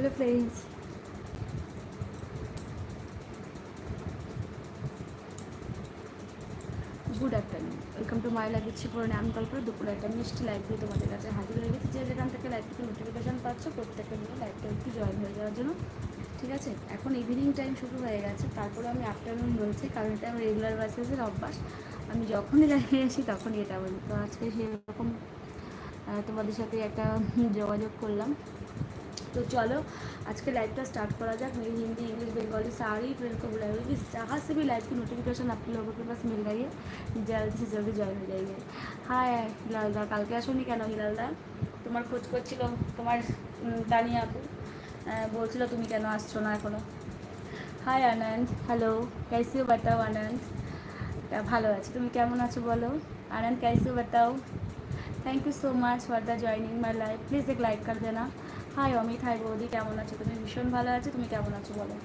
Hello friends good afternoon welcome to my life ইচ্ছে করে নাম কল করে দুপুরে একটা মিষ্টি লাইভ দিয়ে তোমাদের কাছে হাজির হয়ে গেছে। যে যেখান থেকে লাইভ থেকে নোটিফিকেশান পাচ্ছ প্রত্যেকটা নিয়ে লাইভটা একটু জয়েন হয়ে যাওয়ার জন্য। ঠিক আছে? এখন ইভিনিং টাইম শুরু হয়ে গেছে। তারপরে আমি আফটারনুন বলছি, কারণ এটা আমার রেগুলার বাসেসের অভ্যাস। আমি যখনই লাইভে আসি, তখনই এটা বলি। তো আজকে সেরকম তোমাদের সাথে একটা যোগাযোগ করলাম। तो चलो आज के लाइव का स्टार्ट करा जाए मेरी हिंदी इंग्लिश बंगाली सारी फ्रेंड को बुलाएगी कि जहाँ से भी लाइव की नोटिफिकेशन आप लोगों के पास मिल रही है जल्दी से जल्दी जॉइन हो जाइए हाँ হিলালদা কালকে আসোনি কেন হিলালদা তোমার খোঁজ করছিল তোমার উম, তানিয়া আপু আহ, বলছিল তুমি কেন আসছো না এখনো হাই আনন্দ হ্যালো कैसे हो बताओ আনন্দ তা ভালো আছি তুমি কেমন আছো বলো আনন্দ कैसे हो बताओ thank you so much for the joining my life please এক লাইক কর দেনা হাই অমিত হাই বৌদি কেমন আছো তুমি ভীষণ ভালো আছো তুমি কেমন আছো বলো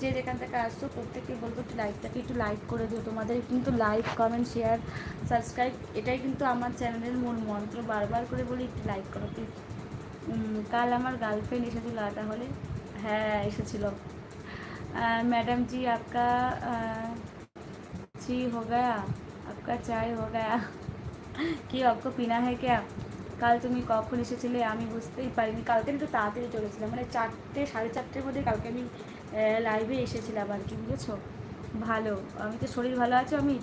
যে যেখান থেকে আসছো প্রত্যেককে বলবো একটু লাইকটাকে একটু লাইক করে দিও তোমাদের কিন্তু লাইক কমেন্ট শেয়ার সাবস্ক্রাইব এটাই কিন্তু আমার চ্যানেলের মূল মন্ত্র বারবার করে বলি একটু লাইক করো প্লিজ কাল আমার গার্লফ্রেন্ড এসেছিল তাহলে হ্যাঁ এসেছিল मैडम जी आपका ची हो गया आपका चाय हो गया কি आपको पीना है क्या কাল তুমি কখন এসেছিলে আমি বুঝতেই পারিনি কালকে একটু তাড়াতাড়ি চলেছিলাম মানে চারটে সাড়ে চারটের মধ্যে কালকে আমি লাইভে এসেছিলাম আর কি বুঝেছো ভালো আমি তো শরীর ভালো আছে আমি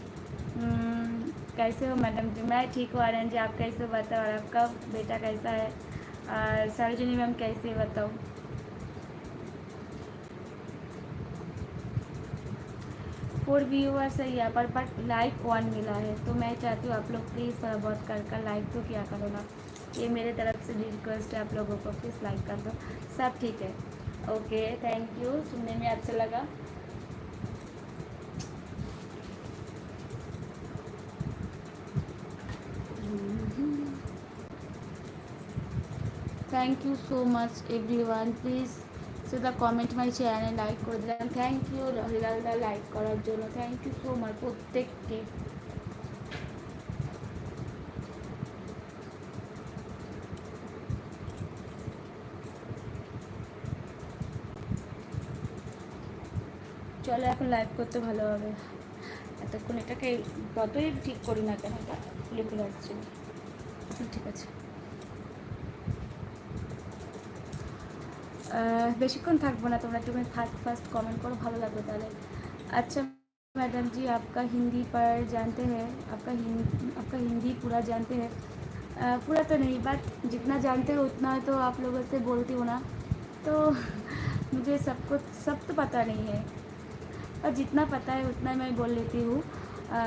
कैसे हो मैडम जी मैं ठीक हूँ आर्यन जी आप कैसे हो बताओ और आपका बेटा कैसा है और सरोजिनी मैम कैसे है बताओ फोर व्यूअर्स है यहाँ पर बट लाइक वन मिला है तो मैं चाहती हूँ आप लोग प्लीज़ थोड़ा बहुत कर कर लाइक तो क्या करो ना ये मेरे तरफ से रिक्वेस्ट है आप लोगों को प्लीज़ लाइक कर दो सब ठीक है ओके थैंक यू सुनने में अच्छा लगा thank you so much everyone please সেটা কমেন্ট মাই চ্যানেল লাইক করে দিলাম থ্যাংক ইউ হিলালদা লাইক করার জন্য থ্যাংক ইউ সো মাচ প্রত্যেককে চলো এখন লাইভ করতে ভালো হবে এতক্ষণ এটাকে যতই ঠিক করি না কেন এটা খুলে খুলে আসছে ঠিক আছে আহ, বেশিক্ষণ থাকবো না তোমরা একটুখানি ফার্স্ট ফার্স্ট कमेंट करो ভালো লাগবে তাহলে अच्छा मैडम जी आपका हिंदी पर जानते हैं आपका हिंदी आपका हिंदी पूरा जानते हैं अह, पूरा तो नहीं बट जितना जानते हो उतना तो आप लोगों से बोलती हूँ ना तो मुझे सब कुछ सब तो पता नहीं है और जितना पता है उतना मैं बोल लेती हूँ।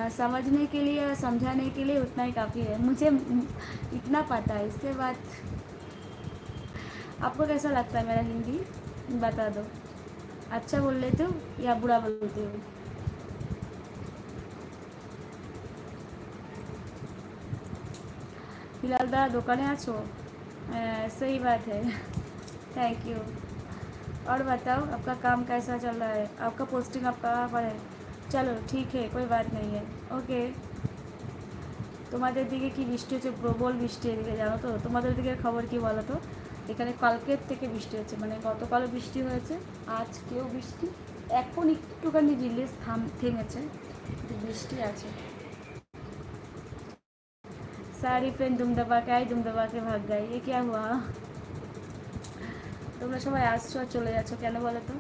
समझने के लिए और समझाने के लिए उतना ही काफ़ी है। मुझे इतना पता है इससे बात आपको कैसा लगता है मेरा हिंदी? बता दो। अच्छा बोल लेते हो या बुरा बोल बोलते हो? फ़िलहाल दा दुकाने अह, सही बात है। थैंक यू और बताओ आपका काम कैसा चल रहा है आपका पोस्टिंग आप कहाँ पर है चलो ठीक है कोई बात नहीं है ওকে তোমাদের দিকে কি বৃষ্টি হচ্ছে প্রবল বৃষ্টি এদিকে জানো তো তোমাদের দিকের খবর কি বলো তো এখানে কালকের থেকে বৃষ্টি হচ্ছে মানে গতকালও বৃষ্টি হয়েছে আজকেও বৃষ্টি এখন একটুখানি রিলিজ থাম থেমেছে কিন্তু বৃষ্টি আছে सारी फ्रेंड दुम दबा के आई दुम दबा के भाग गई ये क्या हुआ তোমরা সবাই আসছো আর চলে যাচ্ছ কেন বলো তো?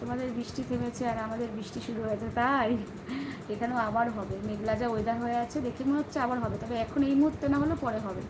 তোমাদের বৃষ্টি থেমেছে আর আমাদের বৃষ্টি শুরু হয়েছে, তাই? এখানেও আবার হবে। মেঘলা যা ওয়েদার হয়ে আছে, দেখে মনে হচ্ছে আবার হবে। তবে এখন এই মুহূর্তে না হলেও পরে হবে।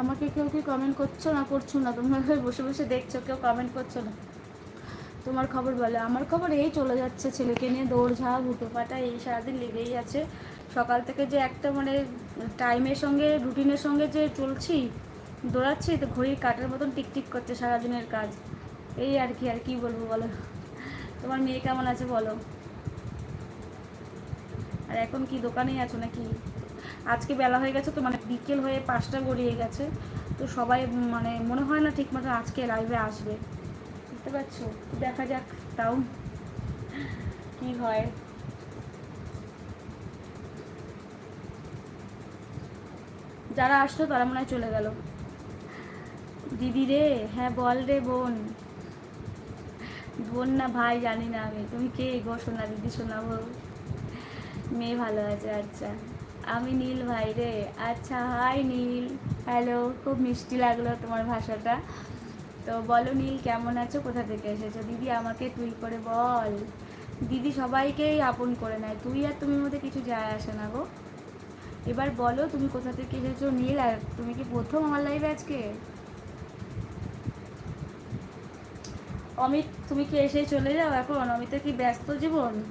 আমাকে কেউ কি কমেন্ট করছ? না করছ না। তোমরা বসে বসে দেখছ, কেউ কমেন্ট করছ না। তোমার খবর বলে। আমার খবর এই চলে যাচ্ছে ছেলেকে নিয়ে দৌড়ঝাঁপ হুটো পাটা এই সারাদিন লেগেই আছে। সকাল থেকে যে একটা মানে টাইমের সঙ্গে রুটিনের সঙ্গে যে চলছি, দৌড়াচ্ছি, তো ঘড়ির কাটার মতন টিকটিক করছে সারাদিনের কাজ। এই আর কি আর কি বলব বলো? তোমার মেয়ে কেমন আছে বলো? আর এখন কি দোকানেই আছো নাকি? আজকে বেলা হয়ে গেছে তো মানে বিকেল হয়ে পাঁচটা গড়িয়ে গেছে। তো সবাই মানে মনে হয় না ঠিক মতো আজকে লাইভে আসবে। বুঝতে পারছ? দেখা যাক তাও কি হয়। যারা আসতো তারা মনে হয় চলে গেল। দিদি রে হ্যাঁ বল রে বোন। বোন না ভাই জানি না আমি। তুমি কে গো শোনা দিদি শোনাবো মেয়ে ভালো আছে আচ্ছা। আমি নীল ভাই রে। আচ্ছা হাই নীল। হ্যালো খুব মিষ্টি লাগল তোমার ভাষাটা। তো বলো নীল, কেমন আছো? কোথা থেকে এসেছ? দিদি, আমাকে তুই করে বল। দিদি, সবাইকেই আপন করে নেয়। তুই আর তুমি মধ্যে কিছু যায় আসে না গো। এবার বলো, তুমি কোথা থেকে এসেছ? নীল, আর তুমি কি প্রথম আমার লাইভে আজকে? অমিত, তুমি কি এসে চলে যাও এখন? অমিতের কি ব্যস্ত জীবন?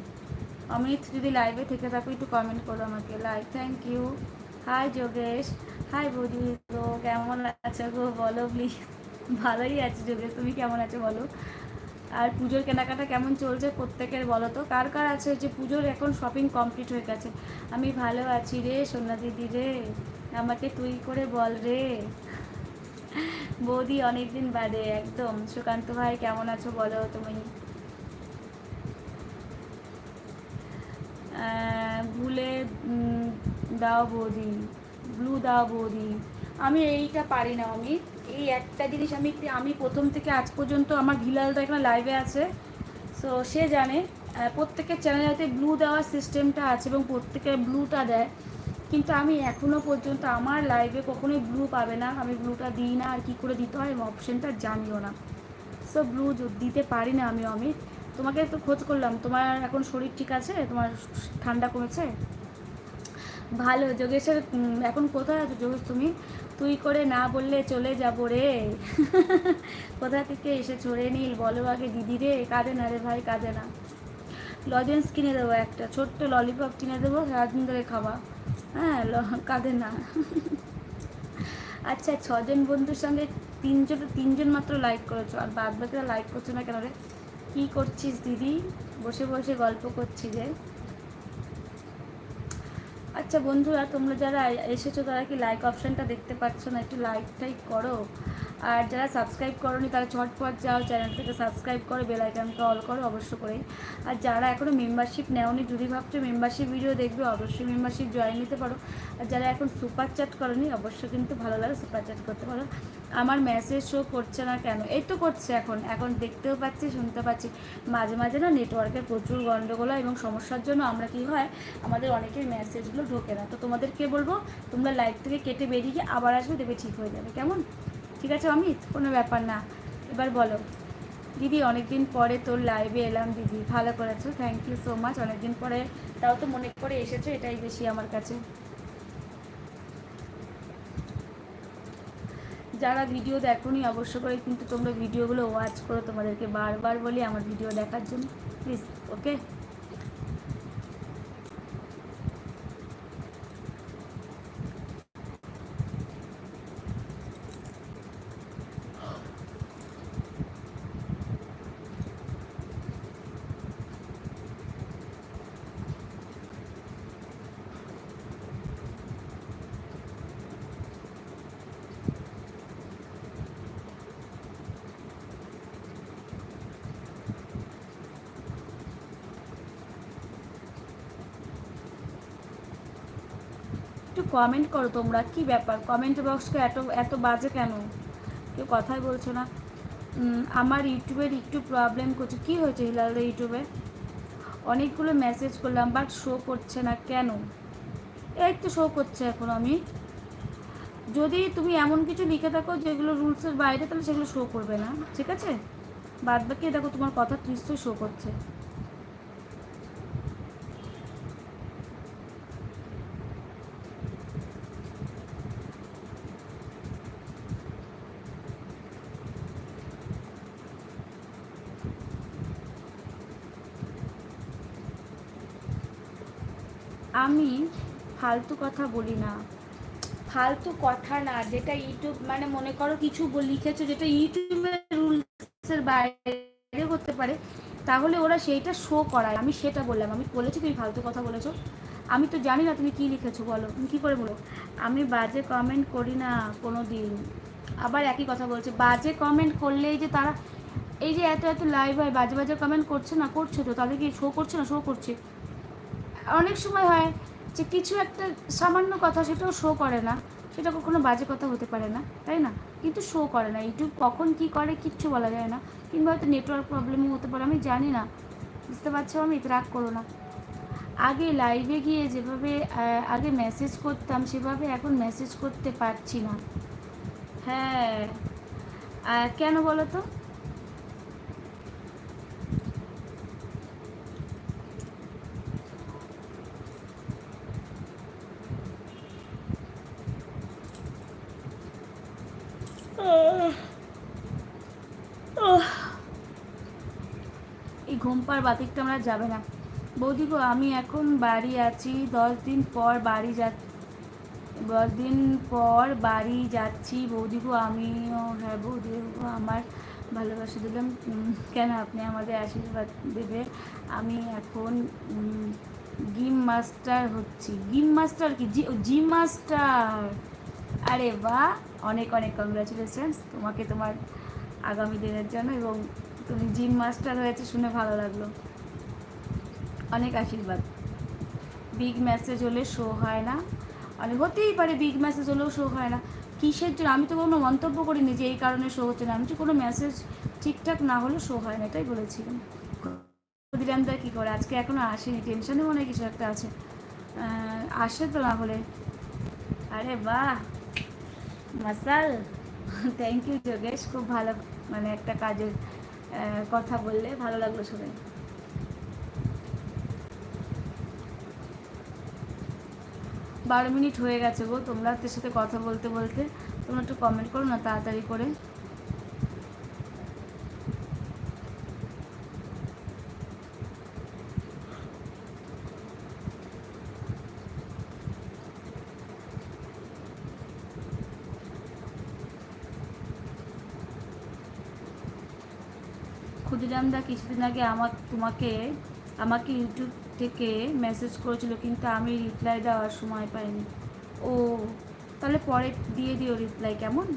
অমিত, যদি লাইভে থেকে থাকো, একটু কমেন্ট করো আমাকে। Live thank you hi Yogesh. Hi বৌদি। তো কেমন আছো গো? বলো প্লিজ ভালোই আছে, যোগেশ। তুমি কেমন আছো, বলো? আর পুজোর কেনাকাটা কেমন চলছে প্রত্যেকের, বলো তো? কার কার আছে? যে পুজোর এখন শপিং কমপ্লিট হয়ে গেছে। আমি ভালো আছি রে, সোনা দিদি রে। আমাকে তুই করে বল রে। বৌদি অনেকদিন বাদে, একদম। সুকান্ত ভাই, কেমন আছো, বলো তুমি? ভুলে দাও বৌদি ব্লু দাও বৌদি। আমি এইটা পারি না, আমি এই একটা জিনিস আমি আমি প্রথম থেকে আজ পর্যন্ত আমার ঘিলালটা এখানে লাইভে আছে। সো সে জানে প্রত্যেকের চ্যানেলেতে ব্লু দেওয়ার সিস্টেমটা আছে এবং প্রত্যেকের ব্লুটা দেয়। কিন্তু আমি এখনও পর্যন্ত আমার লাইভে কখনোই ব্লু পাবে না, আমি ব্লুটা দিই না, আর কী করে দিতে হয় অপশানটা জানিও না। সো ব্লু দিতে পারি না আমি অমিত তোমাকে তো খোঁজ করলাম, তোমার এখন শরীর ঠিক আছে? তোমার ঠান্ডা কমেছে? ভালো, যোগেশের এখন কোথায় আছো যোগেশ তুমি? তুই করে না বললে চলে যাব রে। কোথা থেকে এসে ছড়ে নীল? বলো আগে দিদি রে। কাঁদে না রে ভাই, কাঁদে না। লজেন্স কিনে দেবো একটা, ছোট্ট ললিপপ কিনে দেবো, সারাদিন ধরে খাওয়া। হ্যাঁ কাঁদে না। আচ্ছা ছজন বন্ধুর সঙ্গে তিনজন তিনজন মাত্র লাইক করেছ, আর বাদ বাকিরা লাইক করছ না কেন রে? কী করছিস দিদি? বসে বসে গল্প করছি যে। আচ্ছা বন্ধুরা, তোমরা যারা এসেছ তারা কি লাইক অপশানটা দেখতে পাচ্ছ না? একটু লাইক টাইক করো। আর যারা সাবস্ক্রাইব করোনি তারা ঝটপট যাও চ্যানেলটাকে সাবস্ক্রাইব করে বেলাইকানকে অল করো অবশ্য করেই। আর যারা এখনও মেম্বারশিপ নেওনি, যদি ভাবছ মেম্বারশিপ ভিডিও দেখবে, অবশ্যই মেম্বারশিপ জয়েন নিতে পারো। আর যারা এখন সুপার চ্যাট করনি অবশ্যই কিন্তু ভালো লাগে সুপার চ্যাট করতে পারো। আমার মেসেজ শো করছে না কেন? এই তো করছে এখন। এখন দেখতেও পাচ্ছি, শুনতে পাচ্ছি। মাঝে মাঝে না নেটওয়ার্কের প্রচুর গণ্ডগোল এবং সমস্যার জন্য আমরা কি হয়, আমাদের অনেকের মেসেজগুলো ঢোকে না। তো তোমাদেরকে বলব, তোমরা লাইভ থেকে কেটে বেরিয়ে গিয়ে আবার আসবে, দেখবে ঠিক হয়ে যাবে। কেমন? ঠিক আছে অমিত? কোনো ব্যাপার না। এবার বলো। দিদি, অনেকদিন পরে তোর লাইভে এলাম দিদি। ভালো করেছ। থ্যাংক ইউ সো মাচ অনেকদিন পরে, তাও তো মনে করে এসেছ, এটাই বেশি আমার কাছে। যারা ভিডিও দেখোনি, অবশ্য করে কিন্তু তোমরা ভিডিওগুলো ওয়াচ করো তোমাদেরকে বারবার বলি আমার ভিডিও দেখার জন্য। প্লিজ ওকে কমেন্ট করো তোমরা, কি ব্যাপার? কমেন্ট বক্সকে এত এত বাজে কেন? কেউ কথাই বলছো না। আমার ইউটিউবের একটু প্রবলেম করছে। কি হয়েছে হিলালদা ইউটিউবে অনেকগুলো মেসেজ করলাম বাট শো করছে না কেন? এই তো শো করছে এখন আমি। যদি তুমি এমন কিছু লিখে থাকো যেগুলো রুলসের বাইরে, তাহলে সেগুলো শো করবে না। ঠিক আছে? বাদ বাকি দেখো তোমার কথা নিশ্চয়ই শো করছে। ফালতু কথা বলি না। ফালতু কথা না, যেটা ইউটিউব মানে মনে করো কিছু লিখেছো যেটা ইউটিউবের রুলসের বাইরে করতে পারে, তাহলে ওরা সেইটা শো করায়। আমি সেটা বললাম, আমি বলেছি তুমি ফালতু কথা বলেছ। আমি তো জানি না তুমি কি লিখেছো, বলো। তুমি কী করে বলো? আমি বাজে কমেন্ট করি না কোনো দিন আবার একই কথা বলছে, বাজে কমেন্ট করলেই যে তারা, এই যে এত এত লাইভ হয়, বাজে বাজে কমেন্ট করছে না, করছে তো তাদের কি শো করছে না শো করছে। অনেক সময় হয় যে কিছু একটা সামান্য কথা সেটাও শো করে না। সেটা কখনো বাজে কথা হতে পারে না, তাই না? কিন্তু শো করে না। ইউটিউব কখন কি করে কিচ্ছু বলা যায় না। কিংবা হয়তো নেটওয়ার্ক প্রবলেমও হতে পারে, আমি জানি না। বুঝতে পারছ? আমি রাগ করো না। আগে লাইভে গিয়ে যেভাবে আগে মেসেজ করতাম, সেভাবে এখন মেসেজ করতে পারছি না। হ্যাঁ। কেন বলো তো? এই ঘুমপার বাতিকটা আমরা যাবে না। বৌদি গো, আমি এখন বাড়ি আছি, দশ দিন পর বাড়ি যা, দশ দিন পর বাড়ি যাচ্ছি। বৌদি গো, আমিও হ্যাঁ বৌদি আমার ভালোবাসা দিলাম কেন আপনি আমাদের আশীর্বাদ দেবে? আমি এখন গিম মাস্টার হচ্ছি। গিম মাস্টার কি? জি জিম মাস্টার আরে বাহ! অনেক অনেক কংগ্রাচুলেশনস তোমাকে তোমার আগামী দিনের জন্য এবং তুমি জিম মাস্টার হয়েছে শুনে ভালো লাগল। অনেক আশীর্বাদ। বিগ মেসেজ হলে শো হয় না। অনেক হতেই পারে বিগ মেসেজ হলেও শো হয় না। কিসের জন্য? আমি তো কোনো মন্তব্য করিনি যে এই কারণে শো হচ্ছে না। আমি তো কোনো মেসেজ ঠিকঠাক না হলে শো হয় না, এটাই বলেছিলাম। ক্ষুদিরামদা কী করে? আজকে এখনও আসেনি টেনশনে মনে হয় কিছু একটা আছে। আসে তো না হলে। আরে বাহ! মাসাল থ্যাংক ইউ যোগেশ, খুব ভালো মানে একটা কাজের কথা বললে ভালো লাগল শুনে বারো মিনিট হয়ে গেছে গো, তোমরা সাথে কথা বলতে বলতে তোমরা একটু কমেন্ট করো না, তাড়াতাড়ি করে। ক্ষুদিরামদা কিছুদিন আগে আমার, তোমাকে, আমাকে ইউটিউব থেকে মেসেজ করেছিল, কিন্তু আমি রিপ্লাই দেওয়ার সময় পাইনি। ও, তাহলে পরে দিয়ে দিও রিপ্লাই কেমন?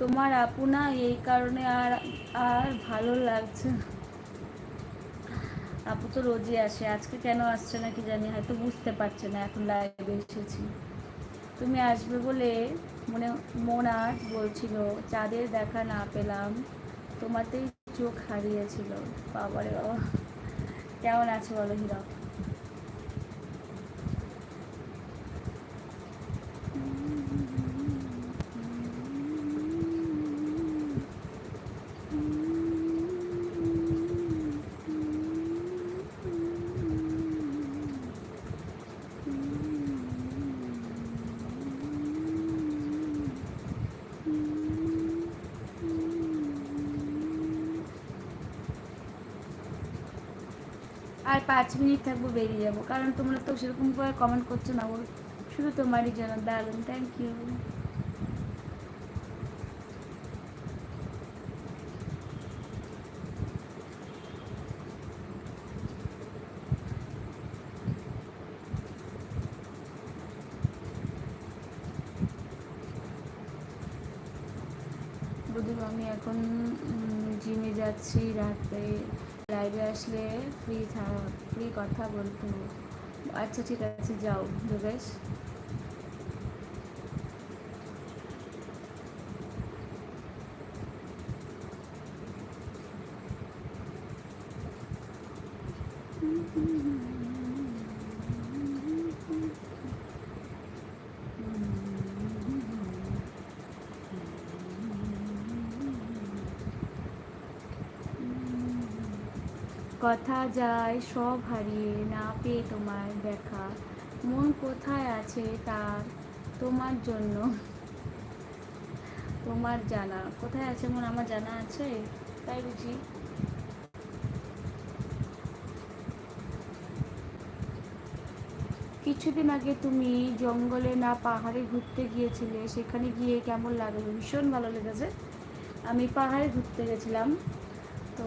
তোমার আপু না এই কারণে আর আর ভালো লাগছে আপু তো রোজই আসে, আজকে কেন আসছে না কি জানি, হয়তো বুঝতে পারছে না, এখন লাইভে এসেছি। তুমি আসবে বলে মনে, মন আজ বলছিল, চাঁদের দেখা না পেলাম, তোমাতেই চোখ হারিয়েছিল। বাবারে বাবা, কেমন আছো বলো হীরক? আর পাঁচ মিনিট থাকব বেরিয়ে যাব। কারণ তোমরা তো সেরকম করে কমেন্ট করছ না ওর শুধু তোমারই জন্য, দারুণ থ্যাংক ইউ আমি এখন জিমে যাচ্ছি রাতে। লাইভে আসলে ফ্রি ফ্রি কথা বলতে আচ্ছা ঠিক আছে যাও যোগেশ। কথা যায়, সব হারিয়ে না পেয়ে তোমার দেখা। মন কোথায় আছে তার? তোমার জন্য। তোমার জানা। কোথায় আছে মন? আমার জানা আছে? তাই বুঝি? কিছুদিন আগে তুমি জঙ্গলে না পাহাড়ে ঘুরতে গিয়েছিলে, সেখানে গিয়ে কেমন লাগল? ভীষণ ভালো লেগেছে। আমি পাহাড়ে ঘুরতে গেছিলাম। তো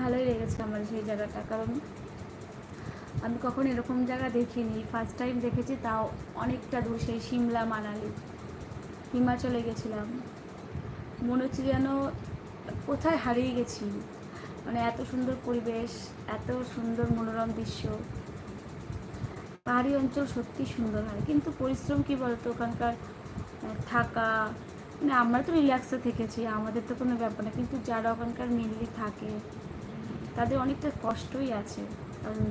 ভালোই লেগেছে আমার সেই জায়গাটা, কারণ আমি কখনো এরকম জায়গা দেখিনি। ফার্স্ট টাইম দেখেছি, তাও অনেকটা দূর, সেই সিমলা মানালি। হিমাচলে গেছিলাম। মনে হচ্ছে যেন কোথায় হারিয়ে গেছি। মানে এত সুন্দর পরিবেশ, এত সুন্দর মনোরম দৃশ্য। পাহাড়ি অঞ্চল সত্যি সুন্দর হয়। কিন্তু পরিশ্রম কী বলতো? ওখানকার থাকা মানে আমরা তো রিল্যাক্সে থেকেছি, আমাদের তো কোনো ব্যাপার না। কিন্তু যারা ওখানকার মেনলি থাকে তাদের অনেকটা কষ্টই আছে। কারণ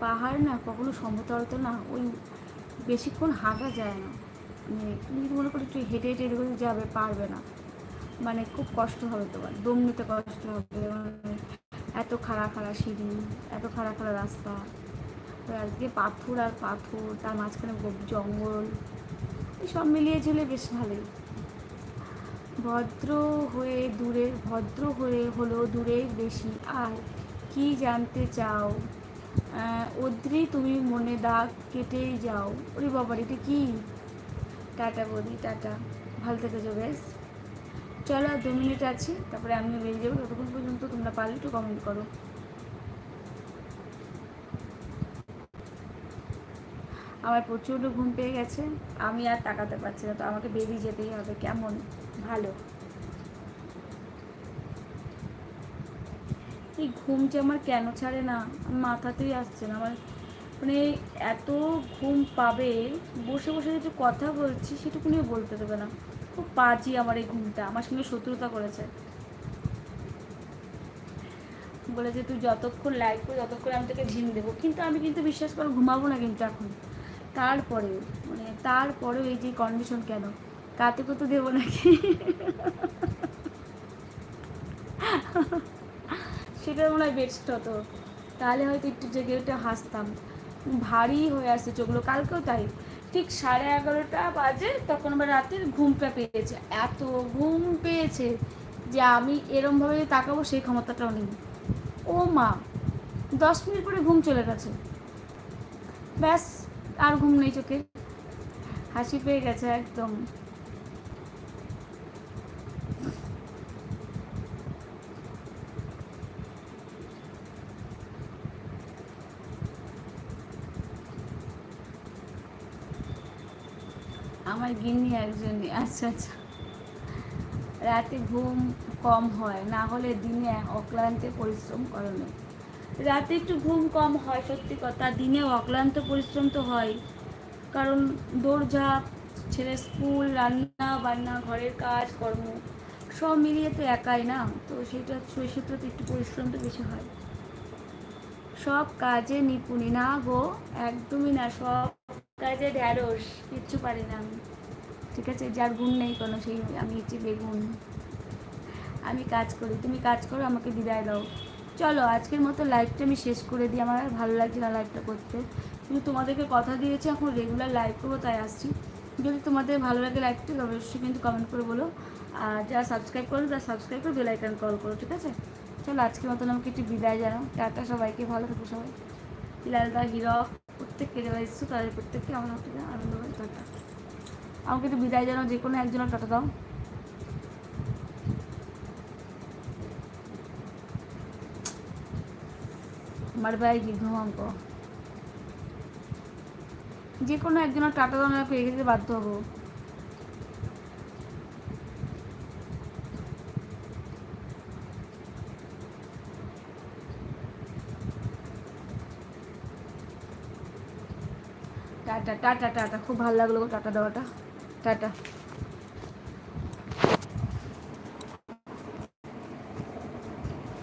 পাহাড় না, কখনো সমতল তো না, ওই বেশিক্ষণ হাঁটা যায় না। মানে তুমি যদি মনে করো একটু হেঁটে হেঁটে এদিকে যাবে, পারবে না। মানে খুব কষ্ট হবে তোমার, দম নিতে কষ্ট হবে। এত খাড়া খাড়া সিঁড়ি, এত খাড়া খাড়া রাস্তা। আজকে পাথর আর পাথর, তার মাঝখানে জঙ্গল। সব মিলিয়ে ঝুলে বেশ ভালোই। ভদ্র হয়ে দূরে, ভদ্র হয়ে হলো দূরে বেশি। আর কি জানতে চাও? ওদ্রি তুমি মনে দাগ কেটেই যাও। ওরে বাবার, এটা কি? টাটা বলি টাটা। ভালো থেকে যাও বেশ। চলো দু মিনিট আছে, তারপরে আমিও বেরিয়ে যাব। ততক্ষণ পর্যন্ত তোমরা পারলে একটু কমেন্ট করো। আমার প্রচণ্ড ঘুম পেয়ে গেছে। আমি আর তাকাতে পারছি না, তো আমাকে বেরিয়ে যেতেই হবে। কেমন? ভালো। এই ঘুম যে আমার কেন ছাড়ে না মাথাতেই আসছে না। আমার মানে এত ঘুম পাবে, বসে বসে যে কথা বলছি সেটুকুনিও বলতে দেবে না। খুব পাজি আমার এই ঘুমটা, আমার সঙ্গে শত্রুতা করেছে। বলেছে তুই যতক্ষণ লাইক করো যতক্ষণ আমি তোকে ঝিম দেবো। কিন্তু আমি কিন্তু বিশ্বাস করো ঘুমাবো না কিন্তু এখন। তারপরে মানে তারপরেও এই যে কন্ডিশন কেন? কাতে কত দেবো নাকি? সেটা মনে হয় বেস্ট হতো। তাহলে হয়তো একটু জেগে উঠে হাসতাম। ভারী হয়ে আসছে চোখগুলো। কালকেও তাই। ঠিক সাড়ে এগারোটা বাজে, তখন আবার রাতের ঘুম পেয়েছে। এত ঘুম পেয়েছে যে আমি এরমভাবে তাকাবো সেই ক্ষমতাটাও নেই। ও মা, দশ মিনিট পরে ঘুম চলে গেছে। ব্যাস, আর ঘুম নেই চোখে। হাসি পেয়ে গেছে একদম। আমার গিন্নি একজনই। আচ্ছা আচ্ছা। রাতে ঘুম কম হয়, না হলে দিনে অক্লান্তে পরিশ্রম করানো রাতে একটু ঘুম কম হয়, সত্যি কথা। দিনে অক্লান্ত পরিশ্রম তো হয়। কারণ দৌড়ঝাঁপ, ছেলে স্কুল, রান্না বান্না, ঘরের কাজ, কর্ম, সব মিলিয়ে তো একাই না? তো সেটা, সেই তো একটু পরিশ্রম তো বেশি হয়। সব কাজে নিপুণী। না গো, একদমই না। সব কাজে ঢ্যাঁড়স। কিচ্ছু পারি না আমি। ঠিক আছে, যার গুণ নেই কোনো, সেই আমি হচ্ছে বেগুন। আমি কাজ করি, তুমি কাজ করো, আমাকে বিদায় দাও। চলো, আজকের মতো লাইভটা আমি শেষ করে দিই, আমার আর ভালো লাগছে না লাইভটা করতে। কিন্তু তোমাদেরকে কথা দিয়েছি, এখন রেগুলার লাইভ করব, তাই আসছি। যদি তোমাদের ভালো লাগে লাইভটা অবশ্যই কিন্তু কমেন্ট করে বলো। আর যারা সাবস্ক্রাইব করো তারা সাবস্ক্রাইব করে বেলাইকান কল করো, ঠিক আছে? চলো, আজকের মতন আমাকে একটু বিদায় জানাও। টাটা সবাইকে, ভালো থাকো সবাই। লালদা, হিরক, প্রত্যেককে যারা এসছো, তাদের প্রত্যেককে আমার আনন্দ করে। আমাকে একটু বিদায় জানাও, যে কোনো একজনের টাটা দাও। আমার ভাই কি। যে কোনো একজনের টাটা দাও পেয়ে যেতে বাধ্য হব। টাটা টাটা টাটা, খুব ভালো লাগল টাটা দেওয়াটা। টাটা